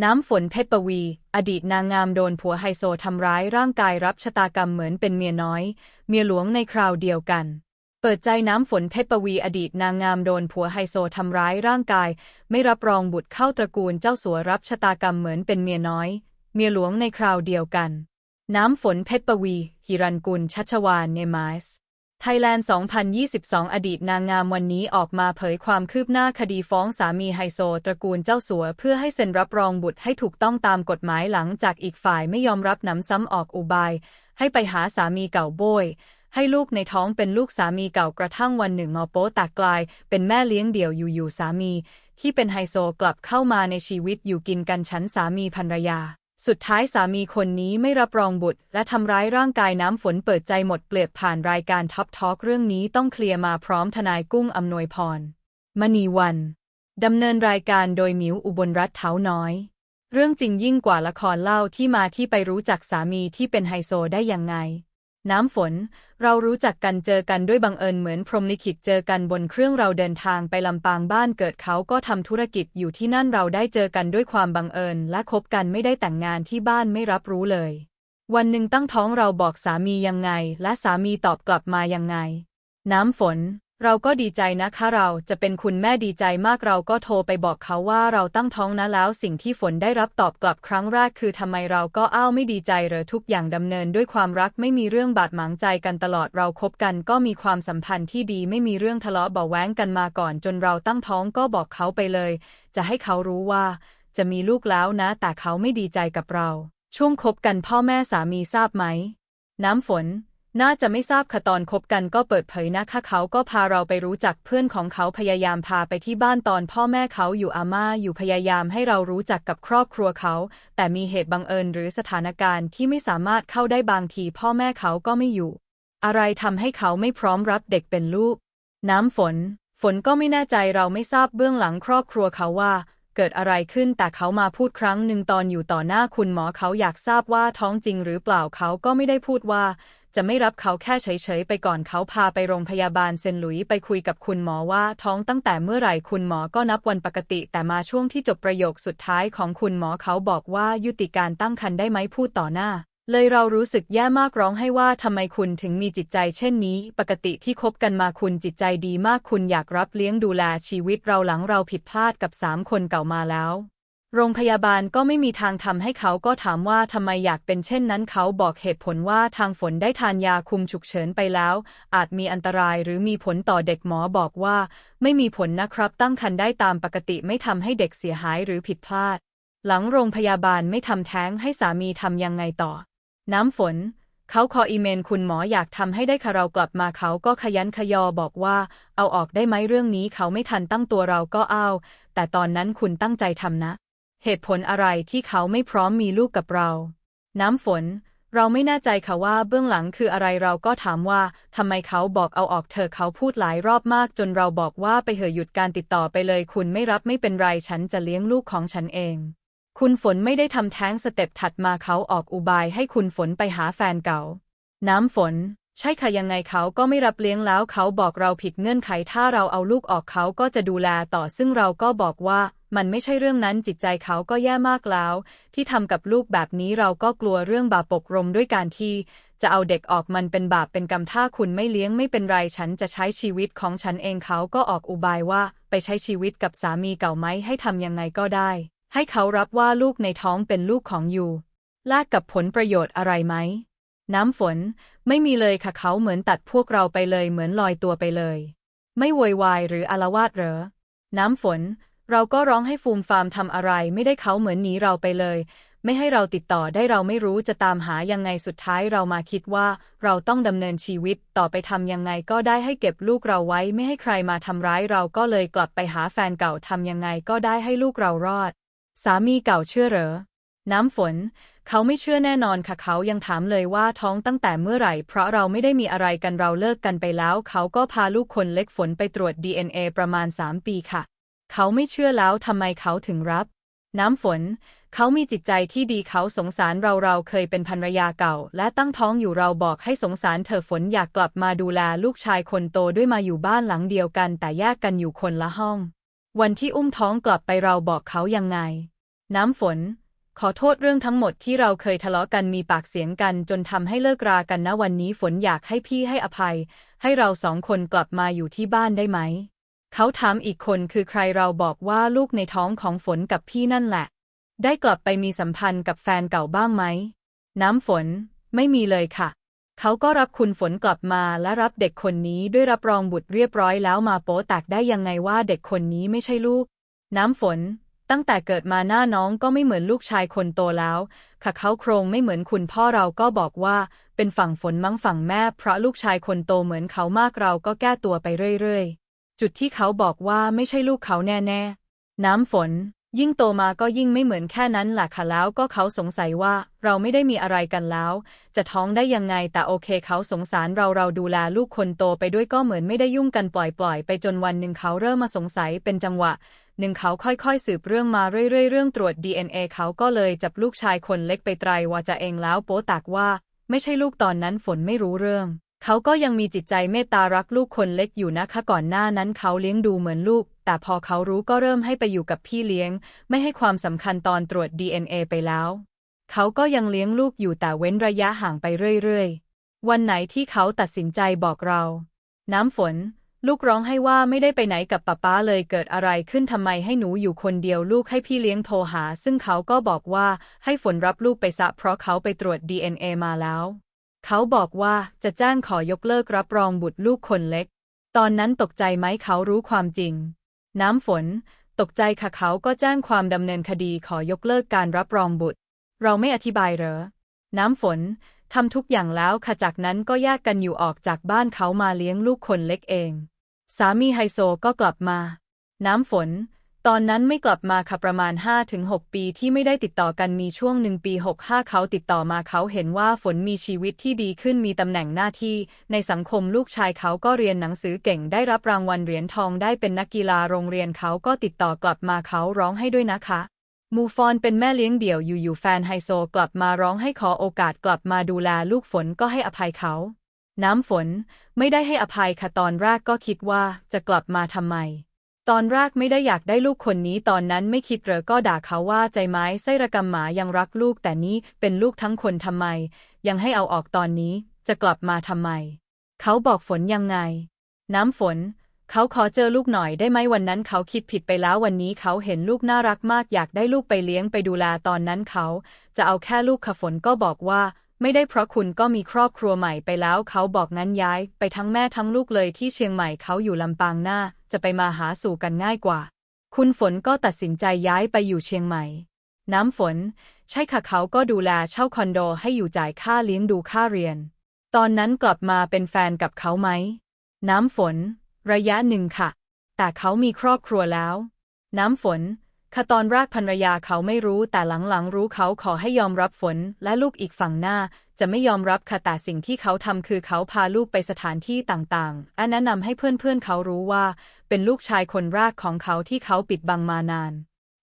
น้ำฝนเพชรปวี อดีตนางงามโดนผัวไฮโซทำร้ายร่างกายรับชะตากรรมเหมือนเป็นเมียน้อย เมียหลวงในคราวเดียวกัน เปิดใจน้ำฝนเพชรปวี อดีตนางงามโดนผัวไฮโซทำร้ายร่างกาย ไม่รับรองบุตรเข้าตระกูลเจ้าสัวรับชะตากรรมเหมือนเป็นเมียน้อย เมียหลวงในคราวเดียวกัน น้ำฝนเพชรปวีหิรันกุลชัชวานเนมาส ไทยแลนด์ 2022 อดีตนางงามวันนี้ออกมาเผยความคืบหน้าคดีฟ้องสามีไฮโซ ตระกูลเจ้าสัว เพื่อให้เซ็นรับรองบุตรให้ถูกต้องตามกฎหมายหลังจากอีกฝ่ายไม่ยอมรับหนำซ้ำออกอุบาย ให้ไปหาสามีเก่าโบย ให้ลูกในท้องเป็นลูกสามีเก่ากระทั่งวันหนึ่งงอโป๊ตกกลาย เป็นแม่เลี้ยงเดี่ยวอยู่ๆสามี ที่เป็นไฮโซกลับเข้ามาในชีวิตอยู่กินกันชั้นสามีภรรยา สุดท้ายสามีคนนี้ไม่รับรองบุตร และทำร้ายร่างกายน้ำฝนเปิดใจหมดเปลือกผ่านรายการท็อปทอล์กเรื่องนี้ต้องเคลียร์มาพร้อมทนายกุ้งอำนวยพร มณีวัน ดำเนินรายการโดยมิวอุบลรัตน์เท้าน้อย เรื่องจริงยิ่งกว่าละครเล่าที่มาที่ไปรู้จักสามีที่เป็นไฮโซได้ยังไง น้ำฝน เรารู้จักกันเจอกันด้วยบังเอิญเหมือนพรหมลิขิตเจอกันบนเครื่องเราเดินทางไปลำปางบ้านเกิดเขาก็ทำธุรกิจอยู่ที่นั่นเราได้เจอกันด้วยความบังเอิญ และคบกันไม่ได้แต่งงานที่บ้านไม่รับรู้เลย วันหนึ่งตั้งท้องเราบอกสามียังไง และสามีตอบกลับมายังไง น้ำฝน เราก็ดีใจนะคะเราจะเป็นคุณแม่ดีใจมากเราก็โทรไปบอกเขาว่าเราตั้งท้องนะแล้วสิ่งที่ฝนได้รับตอบกลับครั้งแรกคือทำไมเราก็อ้าวไม่ดีใจเหรอทุกอย่างดำเนินด้วยความรักไม่มีเรื่องบาดหมางใจกันตลอดเราคบกันก็มีความสัมพันธ์ที่ดีไม่มีเรื่องทะเลาะเบาแว้งกันมาก่อน จนเราตั้งท้องก็บอกเขาไปเลย จะให้เขารู้ว่า จะมีลูกแล้วนะ แต่เขาไม่ดีใจกับเรา ช่วงคบกันพ่อแม่สามีทราบไหม น้ำฝน น่าจะไม่ทราบค่ะตอนคบกันก็เปิดเผยนะคะเขาก็พาเราไปรู้จักเพื่อนของเขาพยายามพาไปที่บ้านตอนพ่อแม่เขาอยู่อาม่าอยู่พยายามให้เรารู้จักกับครอบครัวเขา แต่มีเหตุบังเอิญหรือสถานการณ์ที่ไม่สามารถเข้าได้บางทีพ่อแม่เขาก็ไม่อยู่ อะไรทำให้เขาไม่พร้อมรับเด็กเป็นลูก น้ำฝน ฝนก็ไม่แน่ใจเราไม่ทราบเบื้องหลังครอบครัวเขาว่าเกิดอะไรขึ้นแต่เขามาพูดครั้งหนึ่งตอนอยู่ต่อหน้าคุณหมอเขาอยากทราบว่าท้องจริงหรือเปล่าเขาก็ไม่ได้พูดว่า จะไม่รับเขาแค่เฉยๆ ไปก่อนเขาพาไปโรงพยาบาลเซนหลุยไปคุยกับคุณหมอว่าท้องตั้งแต่เมื่อไหร่คุณหมอก็นับวันปกติ แต่มาช่วงที่จบประโยคสุดท้ายของคุณหมอเขาบอกว่ายุติการตั้งครรภ์ได้ไหมพูดต่อหน้า เลยเรารู้สึกแย่มากร้องให้ว่าทำไมคุณถึงมีจิตใจเช่นนี้ ปกติที่คบกันมาคุณจิตใจดีมากคุณอยากรับเลี้ยงดูแลชีวิตเราหลังเราผิดพลาดกับสามคนเก่ามาแล้ว โรงพยาบาลก็ไม่มีทางทำให้เขาก็ถามว่าทำไมอยากเป็นเช่นนั้นเขาบอกเหตุผลว่าทางฝนได้ทานยาคุมฉุกเฉินไปแล้ว อาจมีอันตรายหรือมีผลต่อเด็กหมอบอกว่า ไม่มีผลนะครับ ตั้งครรภ์ได้ตามปกติไม่ทำให้เด็กเสียหายหรือผิดพลาด หลังโรงพยาบาลไม่ทำแท้งให้สามีทำยังไงต่อ น้ำฝน เขาขออีเมลคุณหมออยากทำให้ได้ค่ะเรากลับมาเขาก็ขยันขยอบอกว่า เอาออกได้ไหมเรื่องนี้เขาไม่ทันตั้งตัวเราก็เอาแต่ตอนนั้นคุณตั้งใจทำนะ เหตุผลอะไรที่เขาไม่พร้อมมีลูกกับเรา น้ำฝน เราไม่แน่ใจค่ะว่าเบื้องหลังคืออะไรเราก็ถามว่าทำไมเขาบอกเอาออกเธอเขาพูดหลายรอบมากจนเราบอกว่าไปเหอะหยุดการติดต่อไปเลยคุณไม่รับไม่เป็นไรฉันจะเลี้ยงลูกของฉันเอง คุณฝนไม่ได้ทำแท้งสเต็ปถัดมาเขาออกอุบายให้คุณฝนไปหาแฟนเก่า น้ำฝนใช่ค่ะยังไงเขาก็ไม่รับเลี้ยงแล้วเขาบอกเราผิดเงื่อนไขถ้าเราเอาลูกออกเขาก็จะดูแลต่อซึ่งเราก็บอกว่า มันไม่ใช่เรื่องนั้นจิตใจเขาก็แย่มากแล้ว ที่ทำกับลูกแบบนี้เราก็กลัวเรื่องบาปปกรมด้วยการที่จะเอาเด็กออกมันเป็นบาปเป็นกรรมถ้าคุณไม่เลี้ยงไม่เป็นไรฉันจะใช้ชีวิตของฉันเองเขาก็ออกอุบายว่า ไปใช้ชีวิตกับสามีเก่าไหมให้ทำยังไงก็ได้ ให้เขารับว่าลูกในท้องเป็นลูกของอยู่แลกกับผลประโยชน์อะไรไหมน้ำฝน ไม่มีเลยค่ะเขาเหมือนตัดพวกเราไปเลยเหมือนลอยตัวไปเลย ไม่โวยวายหรืออาละวาดเหรอ น้ำฝน เราก็ร้องให้ฟูมฟามทำอะไรไม่ได้เขาเหมือนหนีเราไปเลย ไม่ให้เราติดต่อได้เราไม่รู้จะตามหายังไงสุดท้ายเรามาคิดว่า เราต้องดำเนินชีวิตต่อไปทำยังไงก็ได้ให้เก็บลูกเราไว้ไม่ให้ใครมาทำร้ายเราก็เลยกลับไปหาแฟนเก่าทำยังไงก็ได้ให้ลูกเรารอด สามีเก่าเชื่อเหรอ น้ำฝน เขาไม่เชื่อแน่นอนค่ะเขายังถามเลยว่าท้องตั้งแต่เมื่อไหร่ เพราะเราไม่ได้มีอะไรกันเราเลิกกันไปแล้ว เขาก็พาลูกคนเล็กฝนไปตรวจ DNA ประมาณ 3 ปีค่ะ เขาไม่เชื่อแล้วทำไมเขาถึงรับ น้ำฝน เขามีจิตใจที่ดีเขาสงสารเราเราเคยเป็นภรรยาเก่า และตั้งท้องอยู่เราบอกให้สงสารเธอฝนอยากกลับมาดูแลลูกชายคนโตด้วยมาอยู่บ้านหลังเดียวกัน แต่แยกกันอยู่คนละห้อง วันที่อุ้มท้องกลับไปเราบอกเขายังไง น้ำฝน ขอโทษเรื่องทั้งหมดที่เราเคยทะเลาะกันมีปากเสียงกันจนทำให้เลิกรากันนะวันนี้ฝนอยากให้พี่ให้อภัย ให้เราสองคนกลับมาอยู่ที่บ้านได้ไหม เขาถามอีกคนคือใครเราบอกว่าลูกในท้องของฝนกับพี่นั่นแหละ ได้กลับไปมีสัมพันธ์กับแฟนเก่าบ้างไหม น้ำฝน ไม่มีเลยค่ะ เขาก็รับคุณฝนกลับมาและรับเด็กคนนี้ด้วยรับรองบุตรเรียบร้อยแล้วมาโป๊แตกได้ยังไงว่าเด็กคนนี้ไม่ใช่ลูก น้ำฝน ตั้งแต่เกิดมาหน้าน้องก็ไม่เหมือนลูกชายคนโตแล้ว ค่ะเขาโครงไม่เหมือนคุณพ่อเราก็บอกว่า เป็นฝั่งฝนมั้งฝั่งแม่ เพราะลูกชายคนโตเหมือนเขามากเราก็แก้ตัวไปเรื่อยๆ จุดที่เขาบอกว่าไม่ใช่ลูกเขาแน่ๆ น้ำฝน ยิ่งโตมาก็ยิ่งไม่เหมือนแค่นั้นแหละค่ะแล้วก็เขาสงสัยว่าเราไม่ได้มีอะไรกันแล้ว จะท้องได้ยังไงแต่โอเคเขาสงสารเราเราดูแลลูกคนโตไปด้วยก็เหมือนไม่ได้ยุ่งกันปล่อยๆ ไปจนวันหนึ่งเขาเริ่มมาสงสัยเป็นจังหวะหนึ่งเขาค่อยๆ สืบเรื่องมาเรื่อยๆ เรื่องตรวจ DNA เขาก็เลยจับลูกชายคนเล็กไปไตรวาจะเองแล้วโป๊ตากว่า ไม่ใช่ลูกตอนนั้นฝนไม่รู้เรื่อง เขาก็ยังมีจิตใจเมตตารักลูกคนเล็กอยู่นะคะก่อนหน้านั้นเขาเลี้ยงดูเหมือนลูก แต่พอเขารู้ก็เริ่มให้ไปอยู่กับพี่เลี้ยง ไม่ให้ความสำคัญตอนตรวจ DNA ไปแล้ว เขาก็ยังเลี้ยงลูกอยู่แต่เว้นระยะห่างไปเรื่อยๆ วันไหนที่เขาตัดสินใจบอกเรา น้ำฝน ลูกร้องให้ว่าไม่ได้ไปไหนกับป๊าป๊าเลยเกิดอะไรขึ้นทำไมให้หนูอยู่คนเดียวลูกให้พี่เลี้ยงโทรหา ซึ่งเขาก็บอกว่าให้ฝนรับลูกไปซะเพราะเขาไปตรวจ DNA มาแล้ว เขาบอกว่าจะแจ้งขอยกเลิกรับรองบุตรลูกคนเล็ก ตอนนั้นตกใจไหมเขารู้ความจริง น้ำฝน ตกใจค่ะเขาก็แจ้งความดำเนินคดีขอยกเลิกการรับรองบุตร เราไม่อธิบายเหรอ น้ำฝนทำทุกอย่างแล้วค่ะจากนั้นก็แยกกันอยู่ออกจากบ้านเขามาเลี้ยงลูกคนเล็กเอง สามีไฮโซก็กลับมา น้ำฝน ตอนนั้นไม่กลับมาค่ะประมาณ 5-6 ปีที่ไม่ได้ติดต่อกันมีช่วงหนึ่งปี 65 เขาติดต่อมาเขาเห็นว่าฝนมีชีวิตที่ดีขึ้นมีตำแหน่งหน้าที่ ในสังคมลูกชายเขาก็เรียนหนังสือเก่งได้รับรางวัลเหรียญทองได้เป็นนักกีฬาโรงเรียนเขาก็ติดต่อกลับมาเขาร้องให้ด้วยนะคะมูฟอนเป็นแม่เลี้ยงเดี่ยวอยู่ๆแฟนไฮโซกลับมาร้องให้ขอโอกาสกลับมาดูแลลูกฝนก็ให้อภัยเขา น้ำฝนไม่ได้ให้อภัยค่ะตอนแรกก็คิดว่าจะกลับมาทำไม ตอนแรกไม่ได้อยากได้ลูกคนนี้ตอนนั้นไม่คิดเหรอก็ด่าเขาว่าใจไม้ไส้ระกำหมายังรักลูกแต่นี้เป็นลูกทั้งคนทำไม ยังให้เอาออกตอนนี้จะกลับมาทำไม เขาบอกฝนยังไง น้ำฝน เขาขอเจอลูกหน่อยได้ไหมวันนั้นเขาคิดผิดไปแล้ววันนี้เขาเห็นลูกน่ารักมากอยากได้ลูกไปเลี้ยงไปดูแลตอนนั้นเขา จะเอาแค่ลูกขฝนก็บอกว่า ไม่ได้เพราะคุณก็มีครอบครัวใหม่ไปแล้วเขาบอกงั้นย้าย ไปทั้งแม่ทั้งลูกเลยที่เชียงใหม่เขาอยู่ลำปางหน้า จะไปมาหาสู่กันง่ายกว่า คุณฝนก็ตัดสินใจย้ายไปอยู่เชียงใหม่ น้ำฝน ใช่ค่ะเขาก็ดูแลเช่าคอนโดให้อยู่จ่ายค่าเลี้ยงดูค่าเรียน ตอนนั้นกลับมาเป็นแฟนกับเขาไหม น้ำฝน ระยะหนึ่งค่ะ แต่เขามีครอบครัวแล้ว น้ำฝน ค่ะตอนแรกภรรยาเขาไม่รู้แต่หลังๆ รู้เขาขอให้ยอมรับฝน และลูกอีกฝั่งหน้า จะไม่ยอมรับค่ะแต่สิ่งที่เขาทำคือเขาพาลูกไปสถานที่ต่างๆและแนะนำให้เพื่อนๆเขารู้ว่า เป็นลูกชายคนแรกของเขาที่เขาปิดบังมานาน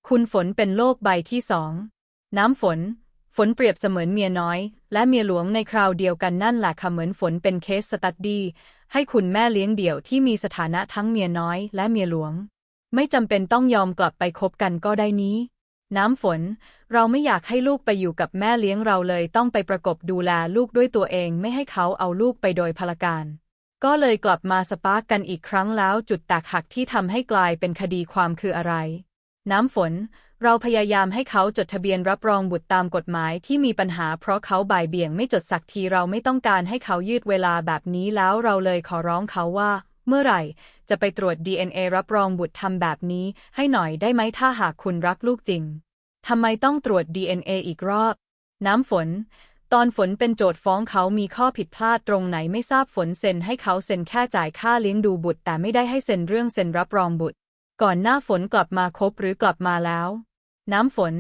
คุณฝนเป็นโลกใบที่สองน้ำฝน ฝนเปรียบเสมือนเมียน้อย และเมียหลวงในคราวเดียวกันนั่นแหละค่ะเหมือนฝนเป็นเคสสตัดดี้ให้คุณแม่เลี้ยงเดี่ยวที่มีสถานะทั้งเมียน้อยและเมียหลวง ไม่จำเป็นต้องยอมกลับไปคบกันก็ได้นี้ น้ำฝน เราไม่อยากให้ลูกไปอยู่กับแม่เลี้ยงเราเลยต้องไปประกบดูแลลูกด้วยตัวเองไม่ให้เขาเอาลูกไปโดยพลการ ก็เลยกลับมาสปาร์กกันอีกครั้งแล้วจุดแตกหักที่ทำให้กลายเป็นคดีความคืออะไร น้ำฝน เราพยายามให้เขาจดทะเบียนรับรองบุตรตามกฎหมายที่มีปัญหาเพราะเขาบ่ายเบี่ยงไม่จดสักทีเราไม่ต้องการให้เขายืดเวลาแบบนี้แล้วเราเลยขอร้องเขาว่า เมื่อไหร่ จะไปตรวจ DNA รับรองบุตรทำแบบนี้ ให้หน่อยได้ไหมถ้าหากคุณรักลูกจริงทำไมต้องตรวจ DNA อีกรอบ น้ำฝน ตอนฝนเป็นโจทย์ฟ้องเขามีข้อผิดพลาดตรงไหนไม่ทราบฝนเซ็นให้เขาเซ็นแค่จ่ายค่าเลี้ยงดูบุตร แต่ไม่ได้ให้เซ็นเรื่องเซ็นรับรองบุตร ก่อนหน้าฝนกลับมาคบหรือกลับมาแล้ว น้ำฝน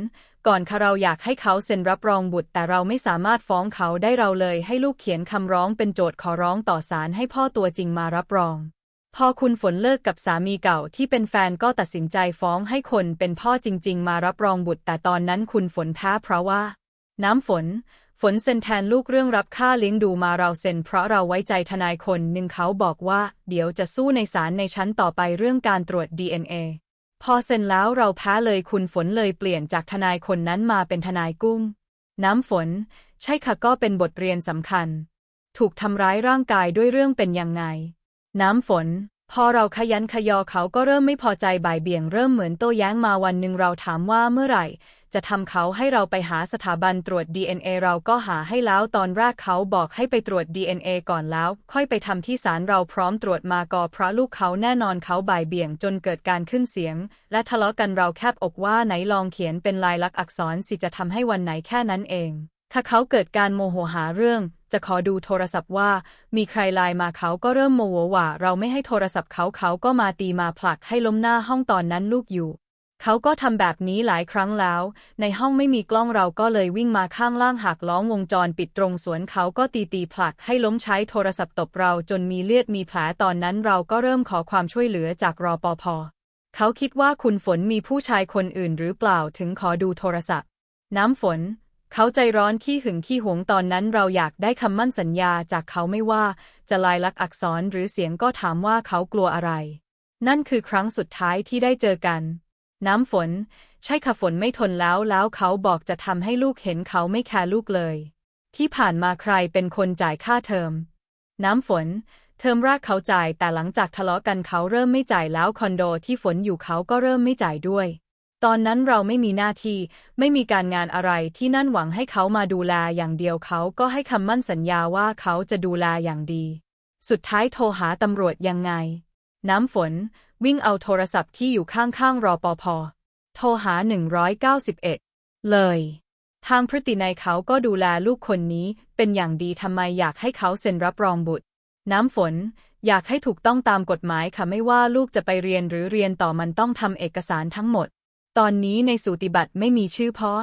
ก่อนค่ะเราอยากให้เขาเซ็นรับรองบุตร แต่เราไม่สามารถฟ้องเขาได้เราเลย ให้ลูกเขียนคำร้องเป็นโจทย์ขอร้องต่อศาลให้พ่อตัวจริงมารับรอง พอคุณฝนเลิกกับสามีเก่าที่เป็นแฟนก็ตัดสินใจฟ้องให้คนเป็นพ่อจริง ๆ มารับรองบุตร แต่ตอนนั้นคุณฝนแพ้เพราะว่า น้ำฝน ฝนเซ็นแทนลูกเรื่องรับค่าเลี้ยงดูมาเราเซ็นเพราะเราไว้ใจทนายคนหนึ่งเขาบอกว่า เดี๋ยวจะสู้ในศาลในชั้นต่อไปเรื่องการตรวจ DNA พอเซ็นแล้วเราแพ้เลยคุณฝนเลยเปลี่ยนจากทนายคนนั้นมาเป็นทนายกุ้ง น้ำฝน ใช่ค่ะก็เป็นบทเรียนสำคัญ ถูกทำร้ายร่างกายด้วยเรื่องเป็นยังไง น้ำฝน พอเราขยันขยอเขาก็เริ่มไม่พอใจบ่ายเบี่ยงเริ่มเหมือนโต้แย้งมาวันหนึ่งเราถามว่าเมื่อไหร่ จะทำเขาให้เราไปหาสถาบันตรวจ DNA เราก็หาให้แล้วตอนแรกเขาบอกให้ไปตรวจ DNA ก่อนแล้ว ค่อยไปทำที่ศาลเราพร้อมตรวจมาก็เพราะลูกเขาแน่นอนเขาบ่ายเบี่ยงจนเกิดการขึ้นเสียง และทะเลาะกันเราแคบอกว่าไหนลองเขียนเป็นลายลักษณ์อักษรสิจะทำให้วันไหนแค่นั้นเองถ้าเขาเกิดการโมโหหาเรื่อง จะขอดูโทรศัพท์ว่า มีใครไลน์มาเขาก็เริ่มโมโหว่า เราไม่ให้โทรศัพท์เขาเขาก็มาตีมาผลักให้ล้มหน้าห้องตอนนั้นลูกอยู่ เขาก็ทำแบบนี้หลายครั้งแล้ว ในห้องไม่มีกล้องเราก็เลยวิ่งมาข้างล่างหักล้อมวงจรปิดตรงสวนเขาก็ตีตีผลักให้ล้มใช้โทรศัพท์ตบเราจนมีเลือดมีแผลตอนนั้นเราก็เริ่มขอความช่วยเหลือจากรอปภเขาคิดว่าคุณฝนมีผู้ชายคนอื่นหรือเปล่าถึงขอดูโทรศัพท์ น้ำฝน เขาใจร้อนขี้หึงขี้หวงตอนนั้นเราอยากได้คำมั่นสัญญาจากเขาไม่ว่า จะลายลักษณ์อักษรหรือเสียงก็ถามว่าเขากลัวอะไร นั่นคือครั้งสุดท้ายที่ได้เจอกัน น้ำฝน ใช่ค่ะฝนไม่ทนแล้วแล้วเขาบอกจะทำให้ลูกเห็นเขาไม่แคร์ลูกเลย ที่ผ่านมาใครเป็นคนจ่ายค่าเทอม น้ำฝน เทอมแรกเขาจ่ายแต่หลังจากทะเลาะกันเขาเริ่มไม่จ่ายแล้วคอนโดที่ฝนอยู่เขาก็เริ่มไม่จ่ายด้วย ตอนนั้นเราไม่มีหน้าที่ ไม่มีการงานอะไรที่นั่นหวังให้เขามาดูแลอย่างเดียวเขาก็ให้คำมั่นสัญญาว่าเขาจะดูแลอย่างดี สุดท้ายโทรหาตำรวจยังไง น้ำฝน วิ่งเอาโทรศัพท์ที่อยู่ข้างๆรอปภโทรหา 191 เลย ทางพฤตินัยเขาก็ดูแลลูกคนนี้เป็นอย่างดีทำไมอยากให้เขาเซ็นรับรองบุตร น้ำฝนอยากให้ถูกต้องตามกฎหมายค่ะไม่ว่าลูกจะไปเรียนหรือเรียนต่อมันต้องทำเอกสารทั้งหมด ตอนนี้ในสูติบัตรไม่มีชื่อพ่อ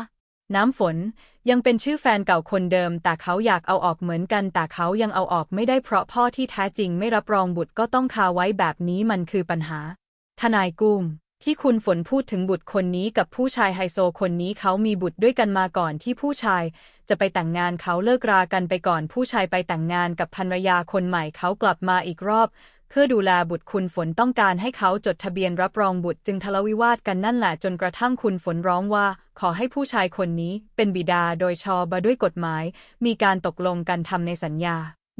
น้ำฝนยังเป็นชื่อแฟนเก่าคนเดิม แต่เขาอยากเอาออกเหมือนกัน แต่เขายังเอาออกไม่ได้เพราะพ่อที่แท้จริงไม่รับรองบุตรก็ต้องคาไว้แบบนี้มันคือปัญหา ทนายกุ้มที่คุณฝนพูดถึงบุตรคนนี้กับผู้ชายไฮโซคนนี้เขามีบุตรด้วยกันมาก่อนที่ผู้ชาย จะไปแต่งงานเขาเลิกรากันไปก่อนผู้ชายไปแต่งงานกับภรรยาคนใหม่เขากลับมาอีกรอบ เพื่อดูแลบุตรคุณฝนต้องการให้เขาจดทะเบียนรับรองบุตรจึงทะเลาวิวาทกันนั่นแหละจนกระทั่งคุณฝนร้องว่า ขอให้ผู้ชายคนนี้เป็นบิดาโดยชอบด้วยกฎหมาย มีการตกลงกันทำในสัญญา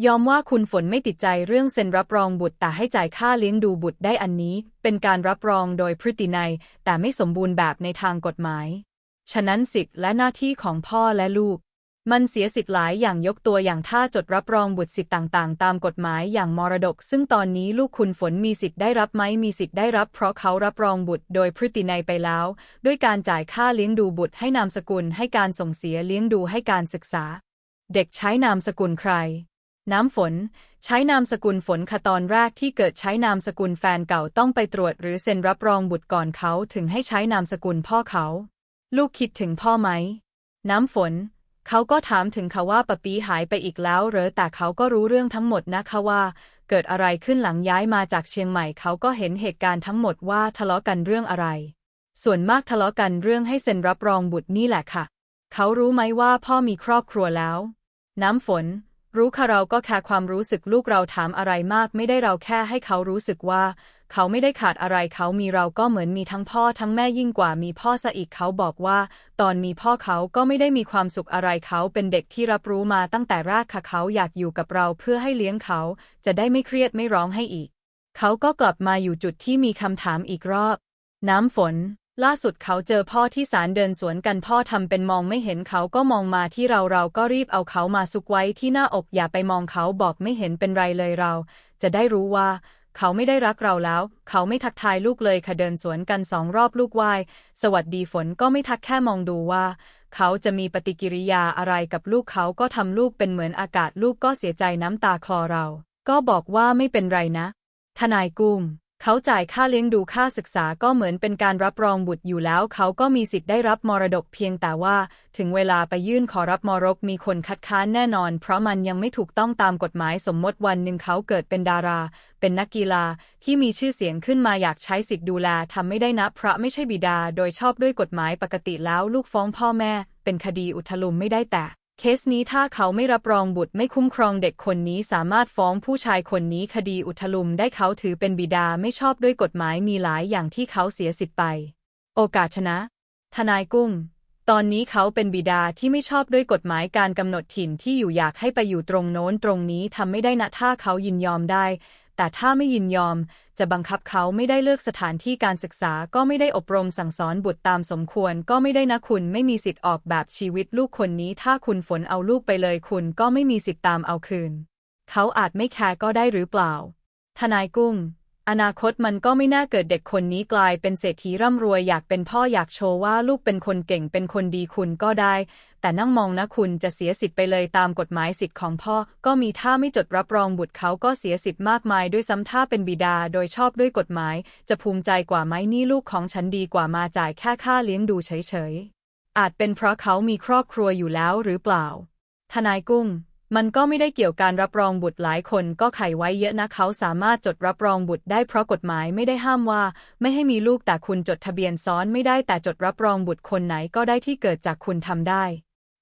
ยอมว่าคุณฝนไม่ติดใจเรื่องเซ็นรับรองบุตรแต่ให้จ่ายค่าเลี้ยงดูบุตรได้อันนี้ เป็นการรับรองโดยพฤตินัย แต่ไม่สมบูรณ์แบบในทางกฎหมาย ฉะนั้นสิทธิและหน้าที่ของพ่อและลูก มันเสียสิทธิ์หลายอย่างยกตัวอย่างถ้าจดรับรองบุตรสิทธิ์ต่างๆ ตามกฎหมายอย่างมรดก ซึ่งตอนนี้ลูกคุณฝนมีสิทธิ์ได้รับไหมมีสิทธิ์ได้รับเพราะเขารับรองบุตรโดยพฤตินัยไปแล้ว ด้วยการจ่ายค่าเลี้ยงดูบุตรให้นามสกุลให้การส่งเสียเลี้ยงดูให้การศึกษา เด็กใช้นามสกุลใคร น้ำฝน ใช้นามสกุลฝนค่ะตอนแรกที่เกิดใช้นามสกุลแฟนเก่าต้องไปตรวจ หรือเซ็นรับรองบุตรก่อนเขาถึงให้ใช้นามสกุลพ่อเขา ลูกคิดถึงพ่อไหม น้ำฝน เขาก็ถามถึงค่ะว่าปะปีหายไปอีกแล้วหรือแต่เขาก็รู้เรื่องทั้งหมดนะคะว่า เกิดอะไรขึ้นหลังย้ายมาจากเชียงใหม่ เขาก็เห็นเหตุการณ์ทั้งหมดว่าทะเลาะกันเรื่องอะไร ส่วนมากทะเลาะกันเรื่องให้เซ็นรับรองบุตรนี่แหละค่ะ เขารู้ไหมว่าพ่อมีครอบครัวแล้ว น้ำฝน รู้ค่ะเราก็แค่ความรู้สึกลูกเราถามอะไรมาก ไม่ได้เราแค่ให้เขารู้สึกว่า เขาไม่ได้ขาดอะไรเขามีเราก็เหมือนมีทั้งพ่อทั้งแม่ยิ่งกว่ามีพ่อซะอีกเขาบอกว่า ตอนมีพ่อเขาก็ไม่ได้มีความสุขอะไรเขาเป็นเด็กที่รับรู้มาตั้งแต่แรกค่ะเขาอยากอยู่กับเราเพื่อให้เลี้ยงเขา จะได้ไม่เครียดไม่ร้องให้อีก เขาก็กลับมาอยู่จุดที่มีคำถามอีกรอบ น้ำฝน ล่าสุดเขาเจอพ่อที่ศาลเดินสวนกันพ่อทำเป็นมองไม่เห็นเขาก็มองมาที่เราเราก็รีบเอาเขามาซุกไว้ที่หน้าอกอย่าไปมองเขาบอกไม่เห็นเป็นไรเลยเรา จะได้รู้ว่า เขาไม่ได้รักเราแล้ว เขาไม่ทักทายลูกเลยค่ะเดินสวนกันสองรอบลูกไหวสวัสดีฝนก็ไม่ทักแค่มองดูว่า เขาจะมีปฏิกิริยาอะไรกับลูกเขาก็ทำลูกเป็นเหมือนอากาศลูกก็เสียใจน้ำตาคลอเรา ก็บอกว่าไม่เป็นไรนะ ทนายกุ้ม เขาจ่ายค่าเลี้ยงดูค่าศึกษาก็เหมือนเป็นการรับรองบุตรอยู่แล้ว เขาก็มีสิทธิ์ได้รับมรดกเพียงแต่ว่า ถึงเวลาไปยื่นขอรับมรดกมีคนคัดค้านแน่นอน เพราะมันยังไม่ถูกต้องตามกฎหมายสมมติวันหนึ่งเขาเกิดเป็นดารา เป็นนักกีฬาที่มีชื่อเสียงขึ้นมาอยากใช้สิทธิ์ดูแลทำไม่ได้นะเพราะไม่ใช่บิดา โดยชอบด้วยกฎหมายปกติแล้วลูกฟ้องพ่อแม่ เป็นคดีอุทลุมไม่ได้แต่ เคสนี้ถ้าเขาไม่รับรองบุตรไม่คุ้มครองเด็กคนนี้สามารถฟ้องผู้ชายคนนี้คดีอุทลุมได้เขาถือเป็นบิดาไม่ชอบด้วยกฎหมายมีหลายอย่างที่เขาเสียสิทธิ์ไป โอกาสชนะ ทนายกุ้ง ตอนนี้เขาเป็นบิดาที่ไม่ชอบด้วยกฎหมายการกำหนดถิ่นที่อยู่อยากให้ไปอยู่ตรงโน้นตรงนี้ทำไม่ได้นะถ้าเขายินยอมได้ แต่ถ้าไม่ยินยอม จะบังคับเขาไม่ได้เลือกสถานที่การศึกษาก็ไม่ได้อบรมสั่งสอนบุตรตามสมควร ก็ไม่ได้นะคุณไม่มีสิทธิ์ออกแบบชีวิตลูกคนนี้ ถ้าคุณฝนเอาลูกไปเลยคุณก็ไม่มีสิทธิ์ตามเอาคืน เขาอาจไม่แคร์ก็ได้หรือเปล่า ทนายกุ้ง อนาคตมันก็ไม่น่าเกิดเด็กคนนี้กลายเป็นเศรษฐีร่ำรวยอยากเป็นพ่ออยากโชว์ว่าลูกเป็นคนเก่งเป็นคนดีคุณก็ได้ แต่นั่งมองนะคุณจะเสียสิทธิ์ไปเลยตามกฎหมายสิทธิ์ของพ่อ ก็มีถ้าไม่จดรับรองบุตรเขาก็เสียสิทธิ์มากมายด้วยซ้ำถ้าเป็นบิดาโดยชอบด้วยกฎหมาย จะภูมิใจกว่าไหมนี่ลูกของฉันดีกว่ามาจ่ายแค่ค่าเลี้ยงดูเฉยๆอาจเป็นเพราะเขามีครอบครัวอยู่แล้วหรือเปล่า ทนายกุ้ง มันก็ไม่ได้เกี่ยวการรับรองบุตรหลายคนก็ไขไว้เยอะนะเขาสามารถจดรับรองบุตรได้เพราะกฎหมายไม่ได้ห้ามว่า ไม่ให้มีลูกแต่คุณจดทะเบียนซ้อนไม่ได้แต่จดรับรองบุตรคนไหนก็ได้ที่เกิดจากคุณทำได้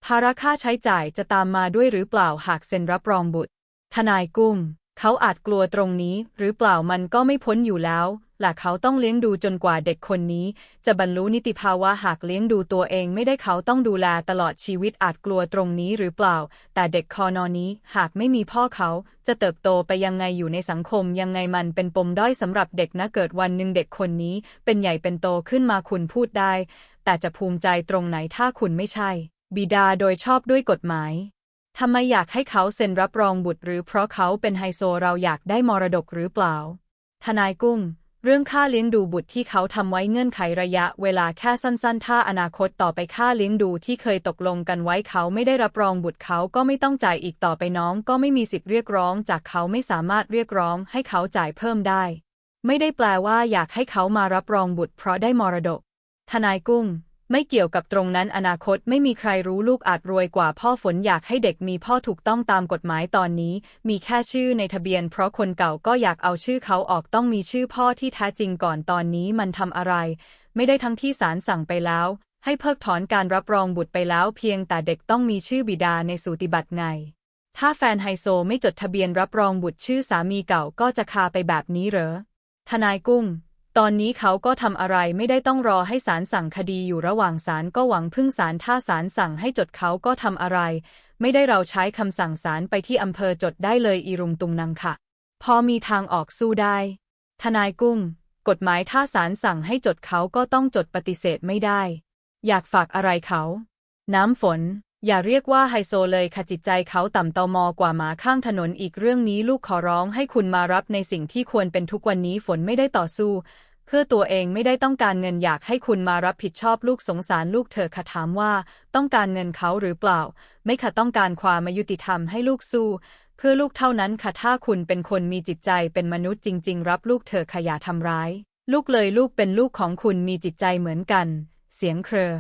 ภาระค่าใช้จ่ายจะตามมาด้วยหรือเปล่าหากเซ็นรับรองบุตร ทนายกุ้งเขาอาจกลัวตรงนี้ หรือเปล่ามันก็ไม่พ้นอยู่แล้ว และเขาต้องเลี้ยงดูจนกว่าเด็กคนนี้ จะบรรลุนิติภาวะหากเลี้ยงดูตัวเองไม่ได้เขาต้องดูแลตลอดชีวิตอาจกลัวตรงนี้หรือเปล่า แต่เด็กคอนอนี้หากไม่มีพ่อเขาจะเติบโตไปยังไงอยู่ในสังคมยังไงมันเป็นปมด้อยสำหรับเด็กนะเกิดวันหนึ่งเด็กคนนี้ เป็นใหญ่เป็นโตขึ้นมาคุณพูดได้ แต่จะภูมิใจตรงไหนถ้าคุณไม่ใช่ บิดาโดยชอบด้วยกฎหมายทำไมอยากให้เขาเซ็นรับรองบุตรหรือเพราะเขาเป็นไฮโซเราอยากได้มรดกหรือเปล่า ทนายกุ้ง เรื่องค่าเลี้ยงดูบุตรที่เขาทำไว้เงื่อนไขระยะเวลาแค่สั้นๆ ถ้าอนาคตต่อไปค่าเลี้ยงดูที่เคยตกลงกันไว้เขาไม่ได้รับรองบุตรเขาก็ไม่ต้องจ่ายอีกต่อไปน้องก็ไม่มีสิทธิ์เรียกร้องจากเขาไม่สามารถเรียกร้องให้เขาจ่ายเพิ่มได้ ไม่ได้แปลว่าอยากให้เขามารับรองบุตรเพราะได้มรดก ทนายกุ้ง ไม่เกี่ยวกับตรงนั้นอนาคตไม่มีใครรู้ลูกอาจรวยกว่าพ่อฝนอยากให้เด็กมีพ่อถูกต้องตามกฎหมายตอนนี้ มีแค่ชื่อในทะเบียน เพราะคนเก่าก็อยากเอาชื่อเขาออกต้องมีชื่อพ่อที่แท้จริงก่อนตอนนี้มันทำอะไร ไม่ได้ทั้งที่ศาลสั่งไปแล้ว ให้เพิกถอนการรับรองบุตรไปแล้ว เพียงแต่เด็กต้องมีชื่อบิดาในสูติบัตรไงถ้าแฟนไฮโซไม่จดทะเบียนรับรองบุตรชื่อสามีเก่าก็จะคาไปแบบนี้เหรอทนายกุ้ง ตอนนี้เขาก็ทำอะไรไม่ได้ต้องรอให้ศาลสั่งคดีอยู่ระหว่างศาลก็หวังพึ่งศาลถ้าศาลสั่งให้จดเขาก็ทำอะไร ไม่ได้เราใช้คำสั่งศาลไปที่อำเภอจดได้เลยอีรุงตุงนังค่ะ พอมีทางออกสู้ได้ ทนายกุ้ง กฎหมายถ้าศาลสั่งให้จดเขาก็ต้องจดปฏิเสธไม่ได้ อยากฝากอะไรเขา น้ำฝน อย่าเรียกว่าไฮโซเลยค่ะจิตใจเขาต่ำตอมอกว่าหมาข้างถนนอีกเรื่องนี้ลูกขอร้องให้คุณมารับในสิ่งที่ควรเป็นทุกวันนี้ฝนไม่ได้ต่อสู้ เพื่อตัวเองไม่ได้ต้องการเงินอยากให้คุณมารับผิดชอบลูกสงสารลูกเธอค่ะถามว่า ต้องการเงินเขาหรือเปล่า ไม่ค่ะต้องการความมายุติธรรมให้ลูกสู้เพื่อลูกเท่านั้นค่ะถ้าคุณเป็นคนมีจิตใจเป็นมนุษย์จริง ๆ รับลูกเธอขอย่าทำร้าย ลูกเลยลูกเป็นลูกของคุณมีจิตใจเหมือนกัน เสียงเครอ